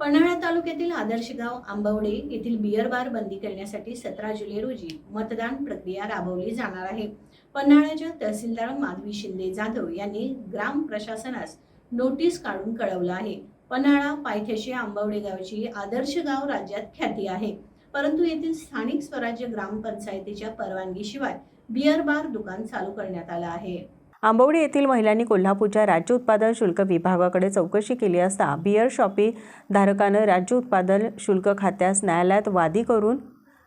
पन्हाळा तालुक्यातील आदर्श गाव आंबवडे येथील बियर बार बंदी करण्यासाठी सतरा जुलै रोजी मतदान प्रक्रिया राबवली जाणार आहे. पन्हाळ्याच्या तहसीलदार माधवी शिंदे जाधव यांनी ग्राम प्रशासनास नोटीस काढून कळवलं आहे. पन्हाळा पायथ्याशी आंबवडे गावची आदर्श गाव राज्यात ख्याती आहे. परंतु येथील स्थानिक स्वराज्य ग्रामपंचायतीच्या परवानगीशिवाय बियर बार दुकान चालू करण्यात आलं आहे. आंबवडी येथील महिलांनी कोल्हापूरच्या राज्य उत्पादन शुल्क विभागाकडे चौकशी केली असता बियर शॉपी धारकानं राज्य उत्पादन शुल्क खात्यास न्यायालयात वादी करून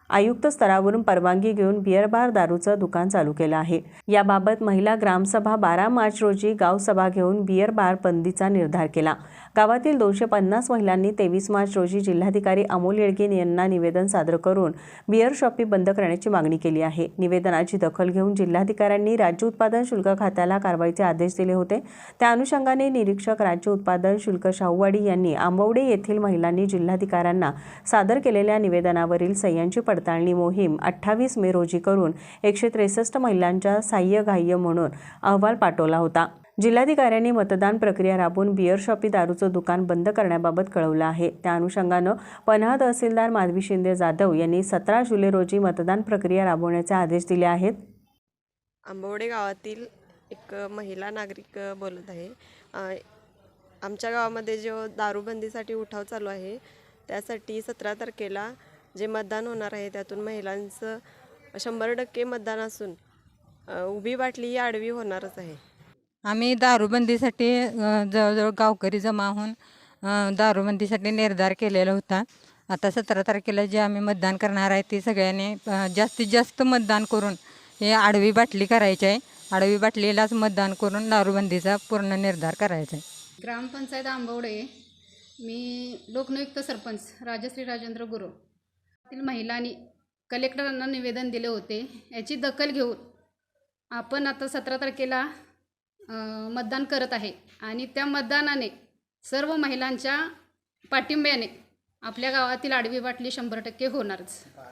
आयुक्त स्तरावरून परवानगी घेऊन बियर बार दारूचं दुकान चालू केलं आहे. याबाबत महिला ग्रामसभा बारा मार्च रोजी गावसभा घेऊन बियर बार बंदीचा निर्धार केला. गावातील दोनशे पन्नास महिलांनी तेवीस मार्च रोजी जिल्हाधिकारी अमोल येळगे यांना निवेदन सादर करून बिअर शॉपी बंद करण्याची मागणी केली आहे. निवेदनाची दखल घेऊन जिल्हाधिकाऱ्यांनी राज्य उत्पादन शुल्क खात्याला कारवाईचे आदेश दिले होते. त्या अनुषंगाने निरीक्षक राज्य उत्पादन शुल्क शाहूवाडी यांनी आंबवडे येथील महिलांनी जिल्हाधिकाऱ्यांना सादर केलेल्या निवेदनावरील सह्यांची पडताळणी मोहीम अठ्ठावीस मे रोजी करून एकशे त्रेसष्ट महिलांच्या साह्यग्राह्य म्हणून अहवाल पाठवला होता. जिल्हाधिकाऱ्यांनी मतदान प्रक्रिया राबवून बिअर शॉपी दारूचं दुकान बंद करण्याबाबत कळवलं आहे. त्या अनुषंगानं पन्हा तहसीलदार माधवी शिंदे जाधव यांनी सतरा जुलै रोजी मतदान प्रक्रिया राबवण्याचे आदेश दिले आहेत. आंबवडे गावातील एक महिला नागरिक बोलत आहे. आमच्या गावामध्ये जो दारूबंदीसाठी उठाव चालू आहे त्यासाठी सतरा तारखेला जे मतदान होणार आहे त्यातून महिलांचं शंभर टक्के मतदान असून उभी बाटली ही आडवी होणारच आहे. आम्ही दारूबंदीसाठी जवळजवळ गावकरी जमा होऊन दारूबंदीसाठी निर्धार केलेला होता. आता सतरा तारखेला जे आम्ही मतदान करणार आहे ते सगळ्यांनी जास्तीत जास्त मतदान करून हे आडवी बाटली करायची आहे. आडवी बाटलीलाच मतदान करून दारूबंदीचा पूर्ण निर्धार करायचा आहे. ग्रामपंचायत आंबवडे मी लोकनियुक्त सरपंच राजश्री राजेंद्र गुरु. तील महिलांनी कलेक्टरांना निवेदन दिले होते. याची दखल घेऊन आपण आता सतरा तारखेला मतदान करत आहे. आणि त्या मतदानाने सर्व महिलांच्या पाठिंब्याने आपल्या गावातील आडवी बाटली शंभर टक्के होणारच.